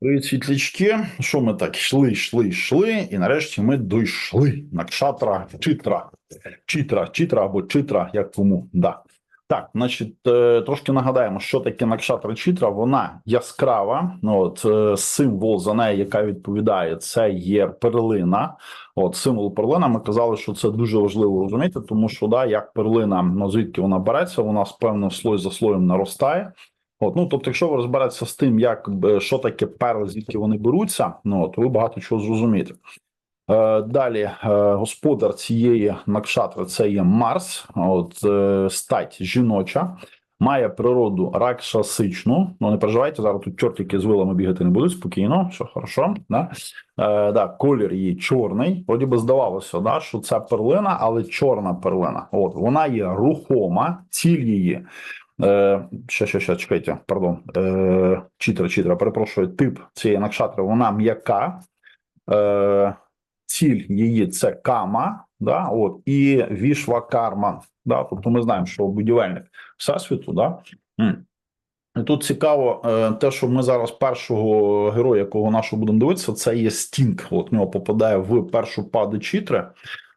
Привіт, світлячки. Що ми так йшли, йшли, йшли, і нарешті ми дійшли на кшатра читра. Читра, читра або читра, як кому. Да. Так, значить, е, трошки нагадаємо, що таке накшатра читра. Вона яскрава. Ну, от е, символ за нею, яка відповідає, це є перлина. От символ перлина. Ми казали, що це дуже важливо розуміти, тому що да, як перлина, ну звідки вона береться, вона з певним слой за слоєм наростає. От, ну тобто, якщо ви розберетеся з тим, як е, що таке перли, звідки вони беруться, ну то ви багато чого зрозумієте. Е, далі е, господар цієї накшатри це є Марс, от е, стать жіноча, має природу ракшасичну. Ну не переживайте, зараз тут чортики з вилами бігати не будуть спокійно, все хорошо. Да? Е, да, колір її чорний. Вроді би здавалося, да, що це перлина, але чорна перлина. От вона є рухома, ціль її. Ще, ще, ще, чекайте, пардон. Е, читра, читра, перепрошую, тип цієї накшатри, вона м'яка. Е, ціль її це кама, да, от, і вішвакарма. Да, тобто ми знаємо, що будівельник всесвіту, да. І тут цікаво е, те, що ми зараз першого героя, якого нашого будемо дивитися, це є Стінг. От нього попадає в першу паду чітри.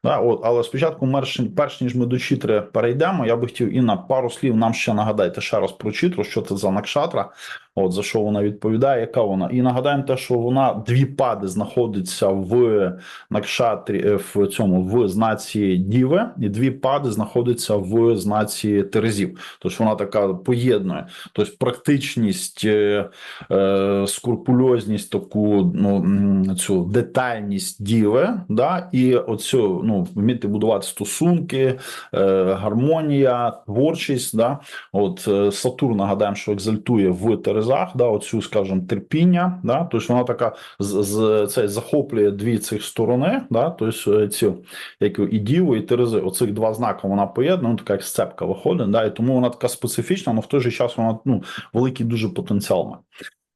Да, от, але спочатку, мерш, перш ніж ми до чітри перейдемо, я би хотів і на пару слів нам ще нагадайте ще раз про чітру, що це за накшатра, от за що вона відповідає, яка вона. І нагадаємо те, що вона дві пади знаходиться в накшатрі е, в цьому в знаці Діви, і дві пади знаходяться в знаці Терезів. Тобто вона така поєднує. Тобто практичність, е, е, скрупульозність, таку ну цю детальність діви, да, і оцю ну вміти будувати стосунки, е, гармонія, творчість. Да, от е, Сатурн нагадаємо, що екзальтує в Терезах, да, оцю, скажімо, терпіння. Да, тобто вона така з, з це захоплює дві цих сторони, да, тобто е, ці як і діву, і Терези. Оцих два знаки вона поєднує, ну, така як сцепка виходить, да, і тому вона така специфічна, але в той же час вона ну великий дуже потенціал має.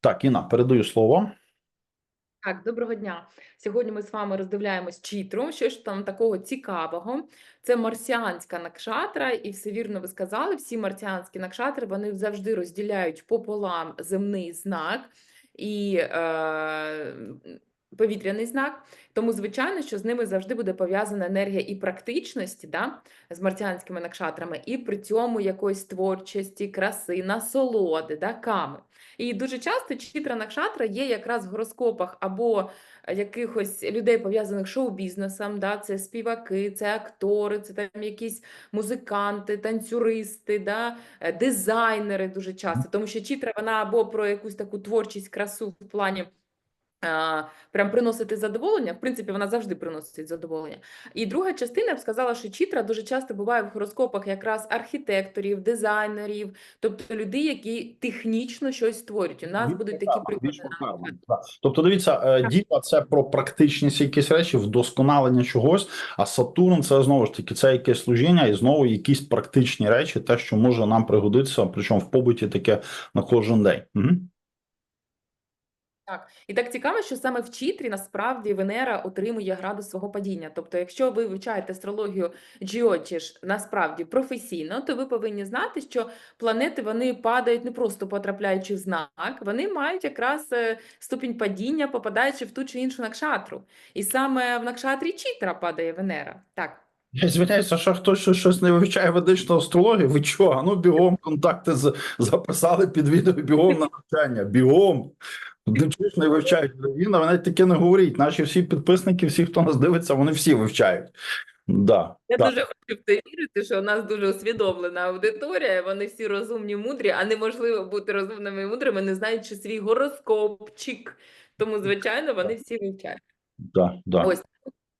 Так, Інна, передаю слово. Так, доброго дня. Сьогодні ми з вами роздивляємось чітру. Що ж там такого цікавого? Це марсіанська накшатра, і все вірно ви сказали. Всі марсіанські накшатри вони завжди розділяють пополам земний знак і е, повітряний знак. Тому, звичайно, що з ними завжди буде пов'язана енергія і практичності, да, з марсіанськими накшатрами, і при цьому якоїсь творчості, краси, насолоди, да, ками. І дуже часто чітра накшатра є якраз в гороскопах або якихось людей, пов'язаних шоу-бізнесом, да, це співаки, це актори, це там якісь музиканти, танцюристи, да, е, дизайнери дуже часто. Тому що чітра вона або про якусь таку творчість, красу в плані. Прям приносити задоволення, в принципі, вона завжди приносить задоволення. І друга частина, я б сказала, що чітра дуже часто буває в гороскопах якраз архітекторів, дизайнерів, тобто людей, які технічно щось створюють. У нас будуть такі приклади. Тобто, дивіться, е, діва це про практичність якісь речі, вдосконалення чогось, а Сатурн це знову ж таки це якесь служіння і знову якісь практичні речі, те, що може нам пригодитися, причому в побуті таке на кожен день. Угу. Так, і так цікаво, що саме в чітрі насправді Венера отримує градус свого падіння. Тобто, якщо ви вивчаєте астрологію Джіотіш насправді професійно, то ви повинні знати, що планети вони падають не просто потрапляючи в знак, вони мають якраз е, ступінь падіння, попадаючи в ту чи іншу накшатру. І саме в накшатрі Чітра падає Венера. Так. Я звиняюся, що хтось щось- не вивчає ведичну астрологію. Ви чого? Ну бігом контакти з- записали під відео, бігом на навчання, бігом. Ти не вивчають ви навіть таке не говоріть. Наші всі підписники, всі, хто нас дивиться, вони всі вивчають. Да, Я да. дуже хочу в це вірити, що у нас дуже усвідомлена аудиторія, вони всі розумні, мудрі, а неможливо бути розумними і мудрими, не знаючи свій гороскопчик. Тому, звичайно, вони всі вивчають. Да, да. Ось.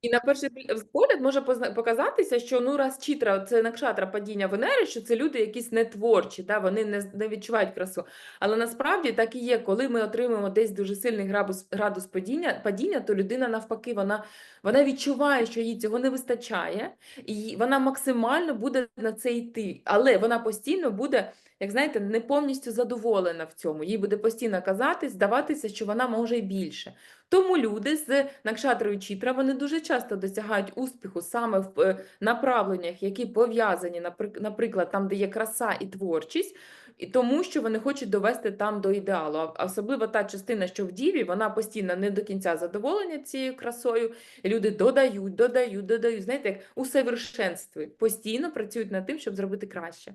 І на перший погляд може показатися, що ну раз чітра це накшатра падіння Венери, що це люди якісь нетворчі, та вони не, не відчувають красу. Але насправді так і є, коли ми отримуємо десь дуже сильний градус, градус падіння, падіння, то людина навпаки, вона, вона відчуває, що їй цього не вистачає, і вона максимально буде на це йти. Але вона постійно буде, як знаєте, не повністю задоволена в цьому. Їй буде постійно казати, здаватися, що вона може й більше. Тому люди з накшатрою Чітра вони дуже часто досягають успіху саме в е, направленнях, які пов'язані, наприклад, там, де є краса і творчість. і тому, що вони хочуть довести там до ідеалу. Особливо та частина, що в Діві, вона постійно не до кінця задоволена цією красою. Люди додають, додають, додають. Знаєте, як усовершенствують, постійно працюють над тим, щоб зробити краще.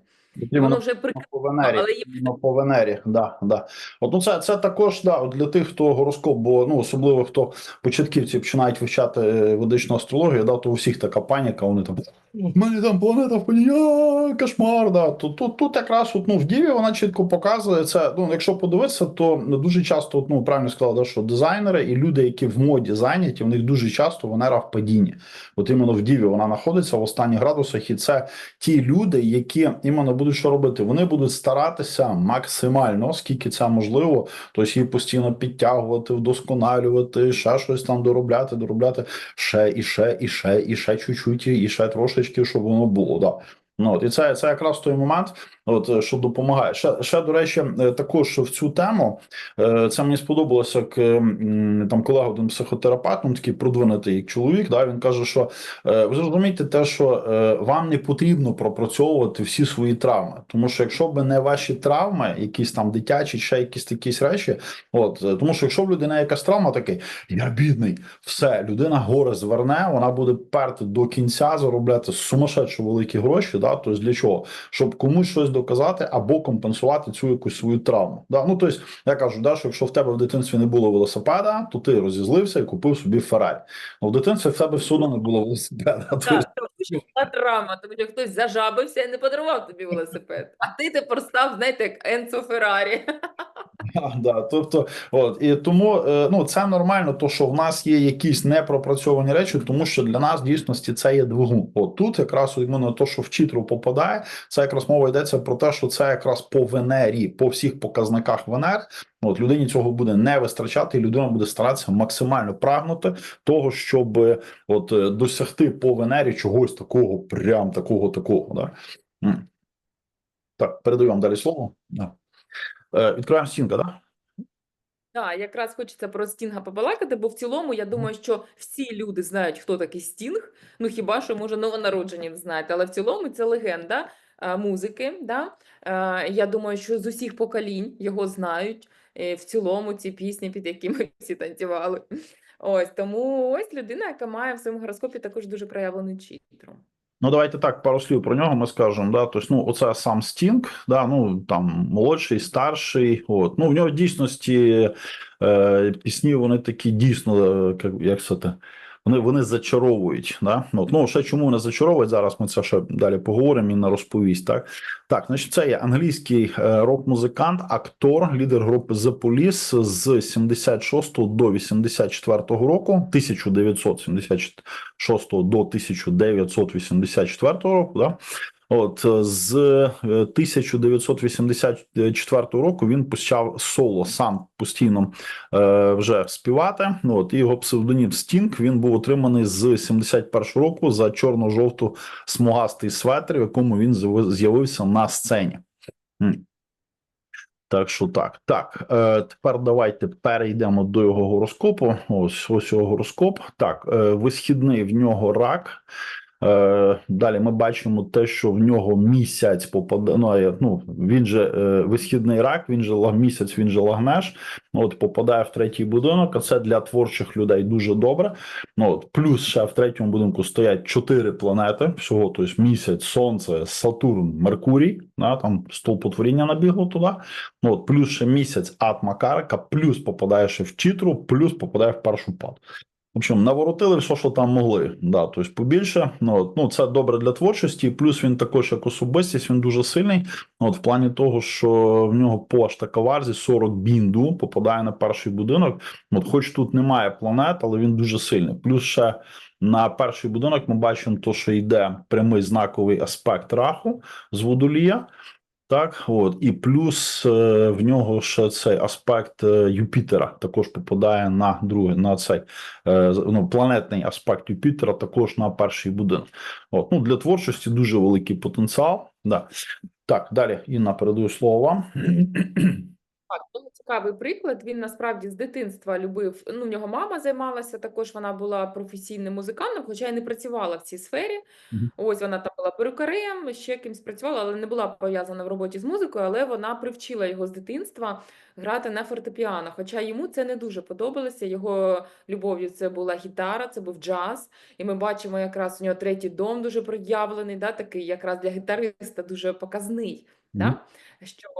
Воно вже прикрито, по Венері, але є по Венері, да, да. От ну це, це також да, для тих, хто гороскоп, бо ну особливо хто початківці починають вивчати е, ведичну астрологію, да, то у всіх така паніка, вони там в мене там планета в коні, кошмар. Да. Тут, тут, тут якраз от, ну, в Діві вона чітко показує це. Ну, якщо подивитися, то дуже часто, от, ну правильно сказала, да, що дизайнери і люди, які в моді зайняті, у них дуже часто Венера в падінні. От іменно в Діві вона знаходиться в останніх градусах, і це ті люди, які іменно будуть що робити. Вони будуть старатися максимально, скільки це можливо, тобто її постійно підтягувати, вдосконалювати, ще щось там доробляти, доробляти ще і ще, і ще, і ще чуть-чуть, і ще трошечки, щоб воно було. Да. Ну, от, і це, це якраз той момент, от, е, що допомагає. Ще, ще до речі, е, також в цю тему е, це мені сподобалося, як там колега один психотерапевт, ну, такий продвинутий як чоловік. Да, він каже, що ви зрозумієте те, що вам не потрібно пропрацьовувати всі свої травми. Тому що якщо б не ваші травми, якісь там дитячі, ще якісь якісь речі, от тому що якщо в людини якась травма, такий я бідний, все, людина горе зверне, вона буде перти до кінця, заробляти сумасшедшо великі гроші. Да, тобто для чого? Щоб комусь щось доказати або компенсувати цю якусь свою травму. Да? Ну тобто, я кажу, да, що якщо в тебе в дитинстві не було велосипеда, то ти розізлився і купив собі Феррарі. Ну, в дитинстві в тебе все одно не було велосипеда. Тобто, Так, тому що була травма, тому що хтось зажабився і не подарував тобі велосипед. А ти тепер став, знаєте, як Енцо Феррарі. Да, тобто, от і тому е, ну це нормально, то що в нас є якісь непропрацьовані речі, тому що для нас в дійсності це є двигун. От тут якраз іменно то, що в чітру попадає, це якраз мова йдеться про те, що це якраз по Венері, по всіх показниках Венер. От людині цього буде не вистачати, і людина буде старатися максимально прагнути того, щоб от е, досягти по Венері чогось такого, прям такого, такого. Да? Так, передаю вам далі слово. Да. Е, відкриваємо стінка, так? Так, якраз хочеться про Стінга побалакати, бо в цілому я думаю, що всі люди знають, хто такий Стінг. Ну хіба що може новонароджені не знають, але в цілому це легенда е, музики. Да? Е, я думаю, що з усіх поколінь його знають. В цілому ці пісні, під якими всі танцювали. Ось тому ось людина, яка має в своєму гороскопі також дуже проявлену чітру. Ну, давайте так, пару слів про нього ми скажемо. Да? Тобто, ну, оце сам Стінг, да? ну, там, молодший, старший. От. Ну, в нього в дійсності е, пісні, вони такі дійсно, е, як, це те, вони, вони зачаровують. Да? От. Ну, ще чому вони зачаровують, зараз ми це ще далі поговоримо і на розповість. Так, так значить, це є англійський е, рок-музикант, актор, лідер групи The Police з 76 до 84 року, 1976 до 1984 року. Да? От е, з е, 1984 року він почав соло сам постійно е, вже співати. От і його псевдонім Стінг він був отриманий з 71 року за чорно-жовту смугастий светр, в якому він з'яви- з'явився на сцені. Так що так. Так, е, тепер давайте перейдемо до його гороскопу. Ось ось його гороскоп. Так, е, висхідний в нього рак. Е, далі ми бачимо те, що в нього місяць попадає. Ну, ну він же е, висхідний рак, він же місяць, він же лагмеш. От попадає в третій будинок. А це для творчих людей дуже добре. Ну от плюс ще в третьому будинку стоять чотири планети. Всього, тобто місяць, сонце, Сатурн, Меркурій. Да, там стовпотворіння набігло туди. Ну, от, плюс ще місяць атма карка, плюс попадає ще в чітру, плюс попадає в першу пад. В общем, наворотили все, що там могли. Да, тобто побільше. Ну, от, ну, це добре для творчості. Плюс він також як особистість, він дуже сильний. От, в плані того, що в нього по Аштакаварзі 40 бінду попадає на перший будинок. От, хоч тут немає планет, але він дуже сильний. Плюс ще на перший будинок ми бачимо, то, що йде прямий знаковий аспект раху з водолія. Так, от і плюс е, в нього ще цей аспект е, Юпітера також попадає на другий, на цей е, ну, планетний аспект Юпітера, також на перший будинок. От, ну для творчості дуже великий потенціал. Да. Так, далі Інна передаю слово вам. Так, дуже цікавий приклад. Він насправді з дитинства любив. Ну, в нього мама займалася також. Вона була професійним музикантом, хоча й не працювала в цій сфері. Мгм. Ось вона там була перукарем, ще кимсь працювала, але не була пов'язана в роботі з музикою. Але вона привчила його з дитинства грати на фортепіано. Хоча йому це не дуже подобалося. Його любов'ю це була гітара, це був джаз. І ми бачимо, якраз у нього третій дом дуже проявлений, да, такий якраз для гітариста дуже показний. Мгм. Да? Що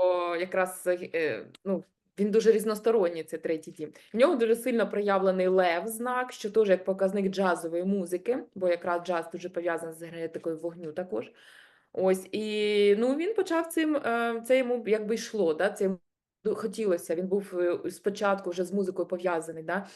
якраз е, ну, він дуже різносторонній, цей третій дім. В нього дуже сильно проявлений лев знак, що теж як показник джазової музики, бо якраз джаз дуже пов'язаний з генетикою вогню також. Ось і ну він почав цим, е, це йому якби йшло, да? це йому хотілося. Він був е, спочатку вже з музикою пов'язаний. Да?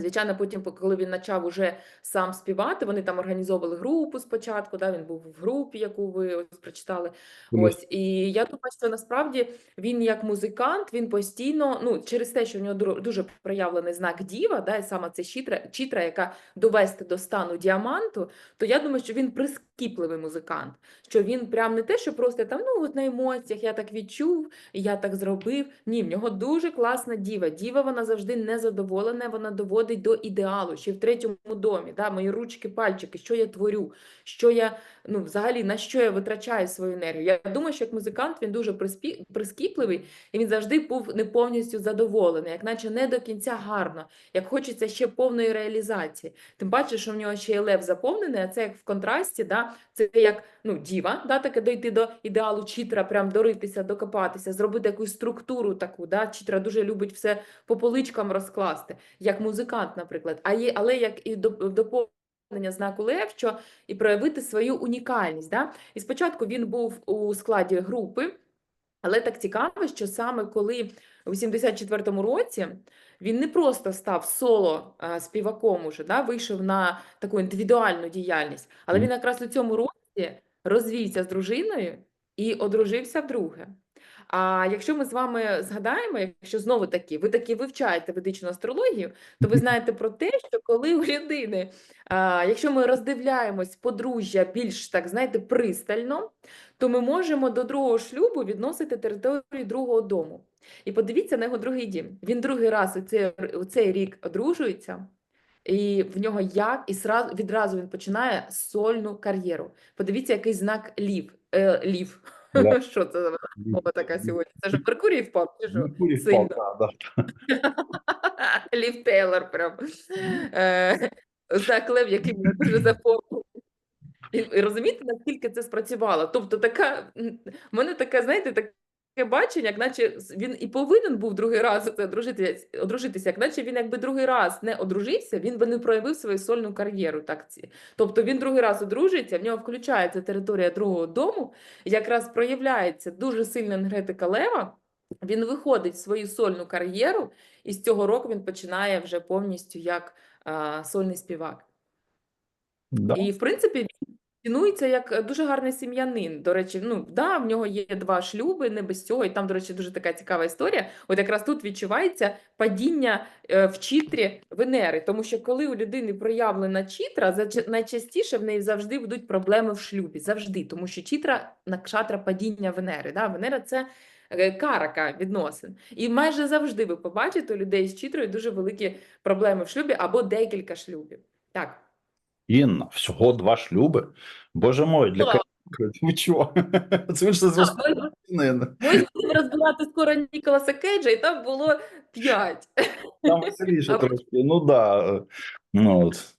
Звичайно, потім, коли він почав уже сам співати, вони там організовували групу спочатку. Да? Він був в групі, яку ви ось прочитали. Плюс. Ось і я думаю, що насправді він як музикант, він постійно, ну через те, що в нього дуже проявлений знак діва, да, і саме це чітра, чітра, яка довести до стану діаманту, то я думаю, що він прискіпливий музикант. Що він прям не те, що просто там, ну от на емоціях я так відчув, я так зробив. Ні, в нього дуже класна діва. Діва вона завжди незадоволена, вона доводить до ідеалу. Ще в третьому домі, да, мої ручки, пальчики, що я творю, що я ну, взагалі на що я витрачаю свою енергію. Я думаю, що як музикант він дуже приспі... прискіпливий, і він завжди був не повністю задоволений, як наче не до кінця гарно, як хочеться ще повної реалізації. Тим паче, що в нього ще є лев заповнений, а це як в контрасті, да, це як ну, діва, да, таке дойти до ідеалу чітра, прям доритися, докопатися, зробити якусь структуру таку. Да. Чітра дуже любить все по поличкам розкласти, як музикант, наприклад. А є, але як і до, доповнення знаку лев, що і проявити свою унікальність. Да? І спочатку він був у складі групи, але так цікаво, що саме коли у 84-му році він не просто став соло співаком, уже, да? вийшов на таку індивідуальну діяльність, але він якраз у цьому році розвівся з дружиною і одружився вдруге. А якщо ми з вами згадаємо, якщо знову таки ви таки вивчаєте ведичну астрологію, то ви знаєте про те, що коли у людини, а, якщо ми роздивляємось подружжя більш так, знаєте, пристально, то ми можемо до другого шлюбу відносити територію другого дому. І подивіться на його другий дім. Він другий раз у цей, у цей рік одружується, і в нього як, і сразу, відразу він починає сольну кар'єру. Подивіться, який знак лів. Е, лів. Да. Що це за мова така сьогодні? Це ж Меркурій впав, чи що? Меркурій впав, да, да. Лів Тейлор прям. Е, заклев, який мене дуже заповнив. І, і розумієте, наскільки це спрацювало? Тобто, така, в мене така, знаєте, таке бачення, як наче він і повинен був другий раз одружитися, одружитися, як наче він якби другий раз не одружився, він би не проявив свою сольну кар'єру. Так, ці. Тобто він другий раз одружується, в нього включається територія другого дому, якраз проявляється дуже сильна енергетика лева, він виходить в свою сольну кар'єру, і з цього року він починає вже повністю як а, сольний співак. Да. І, в принципі, він цінується як е, дуже гарний сім'янин. До речі, ну да, в нього є два шлюби, не без цього. І там, до речі, дуже така цікава історія. От якраз тут відчувається падіння е, в чітрі Венери, тому що коли у людини проявлена чітра, найчастіше в неї завжди будуть проблеми в шлюбі. Завжди, тому що чітра накшатра падіння Венери. Да? Венера це. е, Карака відносин. І майже завжди ви побачите у людей з чітрою дуже великі проблеми в шлюбі або декілька шлюбів. Так. Інна, всього два шлюби. Боже мой, для кого? Ви чого? Це він ж ми- будемо розбирати скоро Ніколаса Кейджа, і там було п'ять. Там веселіше трошки. Ну да. е, Ну от.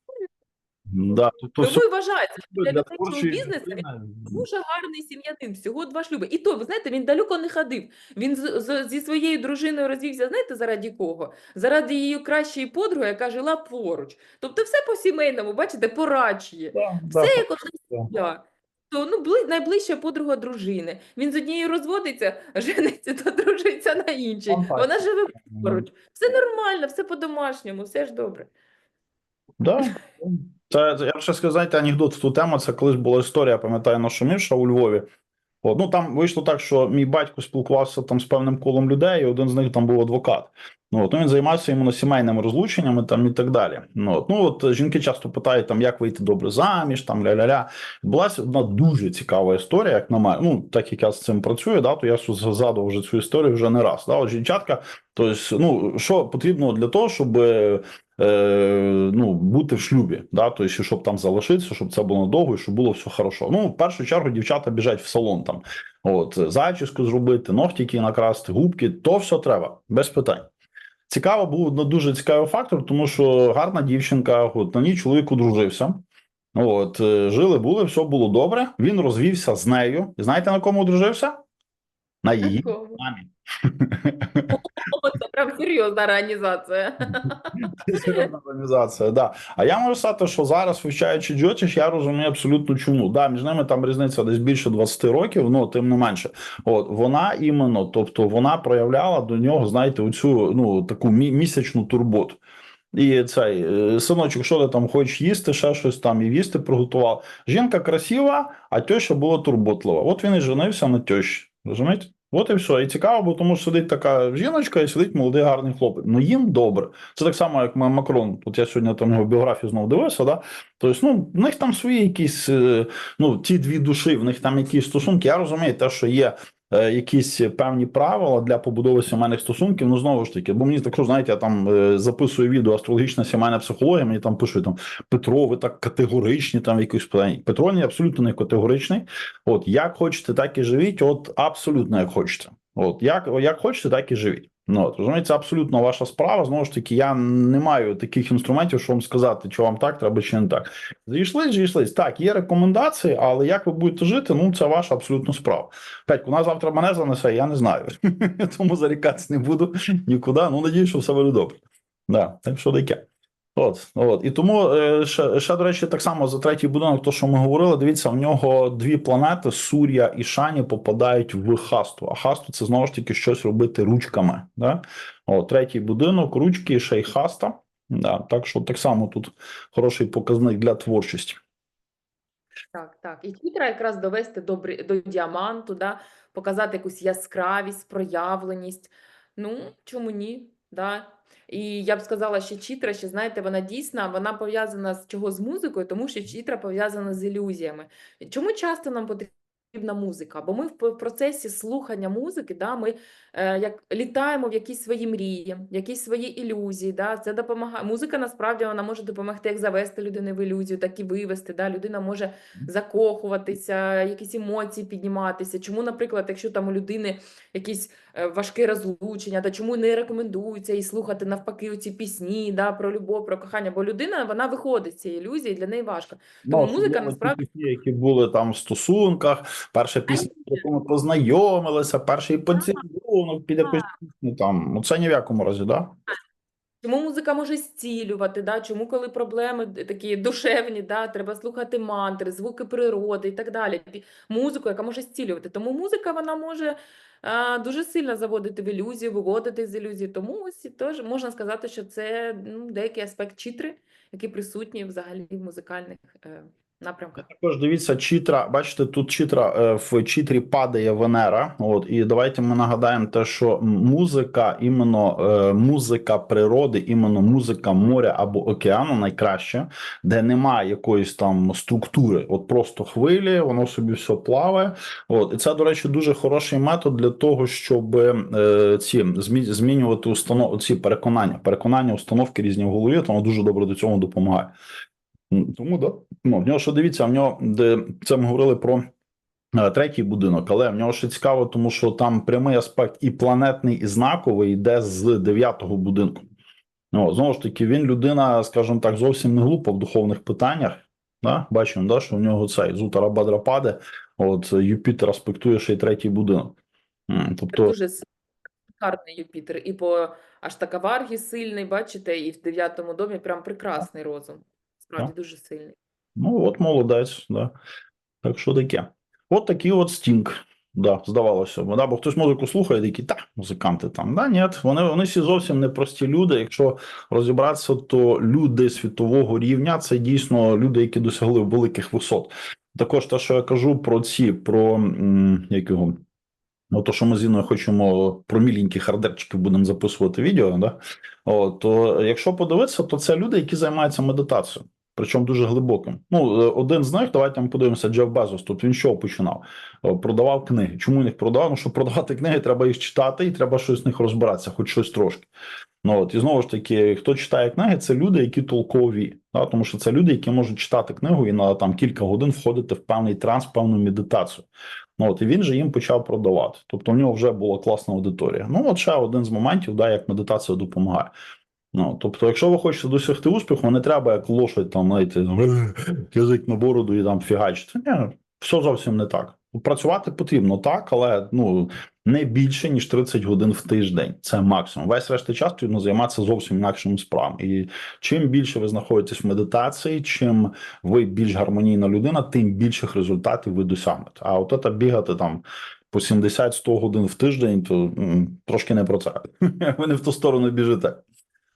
Да, тут то все Тому і вважається, що для для людей шоу-бізнесу він дуже гарний сім'янин, всього два шлюби. І то, ви знаєте, він далеко не ходив. Він з, з- зі своєю дружиною розвівся, знаєте, заради кого? Заради її кращої подруги, яка жила поруч. Тобто все по-сімейному, бачите, порачує. Да, да, Все як одна сім'я. То ну, бли, найближча подруга дружини. Він з однією розводиться, жениться, то дружиться на іншій. Вона живе поруч. Все нормально, все по-домашньому, все ж добре. Да. Це, я ще сказати, анекдот в ту тему. Це колись була історія, пам'ятаю, нашумівша у Львові. От, ну там вийшло так, що мій батько спілкувався там з певним колом людей, і один з них там був адвокат. Ну, от, ну, він займався іменно сімейними розлученнями там і так далі. Ну, от, ну, от жінки часто питають, там, як вийти добре заміж, там ля-ля-ля. Була одна дуже цікава історія, як на мене. Ну, так як я з цим працюю, да, то я згадував вже цю історію вже не раз. Да. От жінчатка, тобто, ну, що потрібно для того, щоб е, ну, бути в шлюбі, да, тобто, щоб там залишитися, щоб це було надовго і щоб було все хорошо. Ну, в першу чергу дівчата біжать в салон там. От, зачіску зробити, ногтики накрасти, губки, то все треба, без питань. Цікаво був ну, дуже цікавий фактор, тому що гарна дівчинка, от на ній чоловік одружився. От, е, жили були, все було добре. Він розвівся з нею. І знаєте, на кому одружився? На її мамі. Це прям серйозна організація. Серйозна організація, да. А я можу сказати, що зараз, вивчаючи Джотіш, я розумію абсолютно чому. Да, між ними там різниця десь більше 20 років, ну тим не менше. От вона іменно, тобто вона проявляла до нього, знаєте, оцю ну таку місячну турботу. І цей е, синочок, що ти там хочеш їсти, ще щось там і їсти приготував. Жінка красива, а теща була турботлива. От він і женився на тещі. Розумієте? От і все. І цікаво, бо тому сидить така жіночка і сидить молодий гарний хлопець. Ну їм добре. Це так само, як Макрон. От я сьогодні там його біографію знову дивився. Да? Тобто, ну, в них там свої якісь, е, ну, ті дві душі, в них там якісь стосунки. Я розумію, те, що є якісь певні правила для побудови сімейних стосунків. Ну знову ж таки, бо мені так, що, знаєте, я там е, записую відео астрологічна сімейна психологія. Мені там пишуть там Петро, ви так категоричні, там якось питання. Петро не абсолютно не категоричний. От як хочете, так і живіть. От абсолютно як хочете. От як, як хочете, так і живіть. Ну от розумієте, це абсолютно ваша справа. Знову ж таки, я не маю таких інструментів, що вам сказати, чи вам так треба, чи не так. Зійшли, зійшлись. Так, є рекомендації, але як ви будете жити, ну це ваша абсолютно справа. Петь, вона завтра мене занесе, я не знаю. Тому зарікатися не буду нікуди. Ну, надію, що все буде добре. Да, так що таке. От, от. І тому е, ще, ще, до речі, так само за третій будинок, то що ми говорили, дивіться, в нього дві планети Сур'я і Шані попадають в хасту. А хасту це знову ж таки щось робити ручками. Да? От, третій будинок, ручки, ще й хаста. Да, так що так само тут хороший показник для творчості. Так, так. І хитра якраз довести до, до діаманту, да? показати якусь яскравість, проявленість. Ну, чому ні? Да? І я б сказала, що чітра, ще знаєте, вона дійсна, вона пов'язана з чого з музикою, тому що чітра пов'язана з ілюзіями. Чому часто нам потрібна музика? Бо ми в процесі слухання музики, да, ми е, як літаємо в якісь свої мрії, якісь свої ілюзії. Да? Це допомагає. Музика насправді вона може допомогти як завести людину в ілюзію, так і вивести. Да? Людина може закохуватися, якісь емоції підніматися. Чому, наприклад, якщо там у людини якісь е, важке розлучення, то чому не рекомендується і слухати навпаки ці пісні да, про любов, про кохання? Бо людина вона виходить з цієї ілюзії, для неї важко. Тому музика насправді- пісні, які були там в стосунках, перша пісня, про яку познайомилися, перший поцілунок під якусь пісню там. Ну це ні в якому разі, да? Чому музика може зцілювати? Да? Чому, коли проблеми такі душевні, да? треба слухати мантри, звуки природи і так далі. Музику, яка може зцілювати. Тому музика вона може а, дуже сильно заводити в ілюзію, виводити з ілюзії. Тому ось теж можна сказати, що це ну, деякий аспект читри, який присутній взагалі в музикальних е, напрямках. Також дивіться, чітра. Бачите, тут чітра е, в чітрі падає Венера. От і давайте ми нагадаємо те, що музика, іменно е, музика природи, іменно музика моря або океану найкраще, де немає якоїсь там структури, от просто хвилі, воно собі все плаває. От і це, до речі, дуже хороший метод для того, щоб е, ці змі, змінювати установ, ці переконання, переконання, установки різні в голові. то Воно дуже добре до цього допомагає. Тому да. Ну, в нього що дивіться, в нього де це ми говорили про е, третій будинок, але в нього ще цікаво, тому що там прямий аспект і планетний, і знаковий йде з дев'ятого будинку. Ну, знову ж таки, він людина, скажімо так, зовсім не глупа в духовних питаннях. Да? Бачимо, да, що в нього цей зутара бадра паде, от Юпітер аспектує ще й третій будинок. Тобто, Дуже гарний Юпітер. І по Аштакаваргі сильний, бачите, і в дев'ятому домі прям прекрасний розум. Справді дуже сильний. Ну, от молодець, да. Так що таке. От такий от стінг. Да, здавалося б. Да, бо хтось музику слухає, такі, так, музиканти там. Да, ні, вони, вони всі зовсім не прості люди. Якщо розібратися, то люди світового рівня це дійсно люди, які досягли великих висот. Також те, що я кажу про ці, про як його, Ну, то, що ми з Інною хочемо про міленькі хардерчики будемо записувати відео, да? От, то якщо подивитися, то це люди, які займаються медитацією, причому дуже глибоким. Ну, е, один з них, давайте ми подивимося, Джеф Безос. Тут він що починав? Е, Продавав книги. Чому їх продавав? Ну, щоб продавати книги, треба їх читати, і треба щось з них розбиратися, хоч щось трошки. Ну от і знову ж таки, хто читає книги, це люди, які толкові, да? тому що це люди, які можуть читати книгу і на там кілька годин входити в певний транс, в певну медитацію. Ну от і він же їм почав продавати. Тобто, у нього вже була класна аудиторія. Ну, от ще один з моментів, да, як медитація допомагає. Ну, тобто, якщо ви хочете досягти успіху, не треба як лошадь там, знаєте, язик на бороду і там фігачити. Ні, все зовсім не так. Працювати потрібно так, але ну не більше ніж 30 годин в тиждень. Це максимум. Весь решта часу потрібно займатися зовсім інакшими справами. І чим більше ви знаходитесь в медитації, чим ви більш гармонійна людина, тим більших результатів ви досягнете. А от це бігати там по 70-100 годин в тиждень, то м, трошки не про це. Ви не в ту сторону біжите.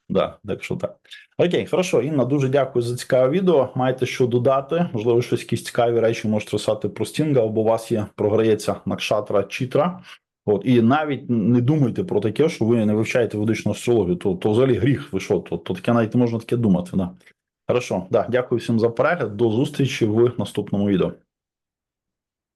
Да, так що так. Окей, хорошо, Інна, дуже дякую за цікаве відео. Маєте що додати? Можливо, щось якісь цікаві речі можете писати про стінга, або у вас є програється Накшатра Чітра. От і навіть не думайте про таке, що ви не вивчаєте ведичну астрологію, то, то взагалі гріх. Ви що? То, то таке навіть не можна таке думати. Да. Хорошо, да, дякую всім за перегляд. До зустрічі в наступному відео.